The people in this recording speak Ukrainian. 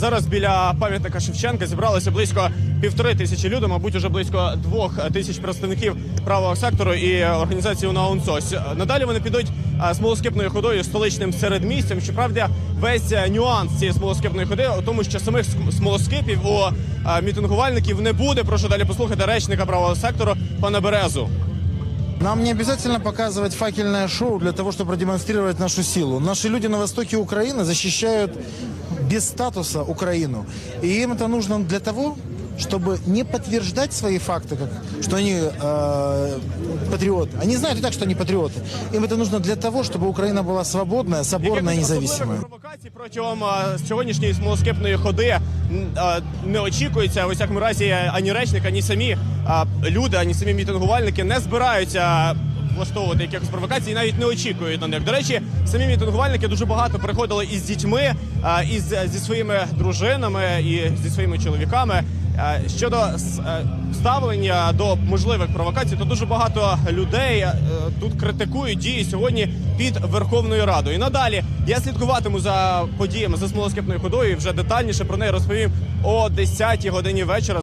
Зараз біля пам'ятника Шевченка зібралося близько півтори тисячі людей, мабуть, уже близько двох тисяч представників правого сектору і організації УНАУНСОС. Надалі вони підуть а, смолоскипною ходою столичним середмістям. Щоправда, весь е, нюанс цієї смолоскипної ходи у тому, що самих см- смолоскипів у а, мітингувальників не буде. Прошу далі послухати речника правого сектору пана Березу. Нам не обязательно показывать факельное шоу для того, чтобы продемонстрировать нашу силу. Наши люди на востоке Украины защищают без статуса Украину. И им это нужно для того, чтобы не подтверждать свои факты, как, что они э, патриоты. Они знают и так, что они патриоты. Им это нужно для того, чтобы Украина была свободная, соборная и Якихось независимая. особливих провокацій протягом а, сьогоднішньої смолоскипної ходи м, а, не очікується. У всякому разі, ані речник, ані самі а, люди, ані самі мітингувальники не збираються. Влаштовувати якихось провокацій навіть не очікують на них. До речі, самі мітингувальники дуже багато приходили із дітьми, із зі своїми дружинами і зі своїми чоловіками. Щодо е, ставлення до можливих провокацій, то дуже багато людей е, тут критикують дії сьогодні під Верховною Радою. І надалі я слідкуватиму за подіями за смолоскипною ходою. і Вже детальніше про неї розповім о 10-й годині вечора.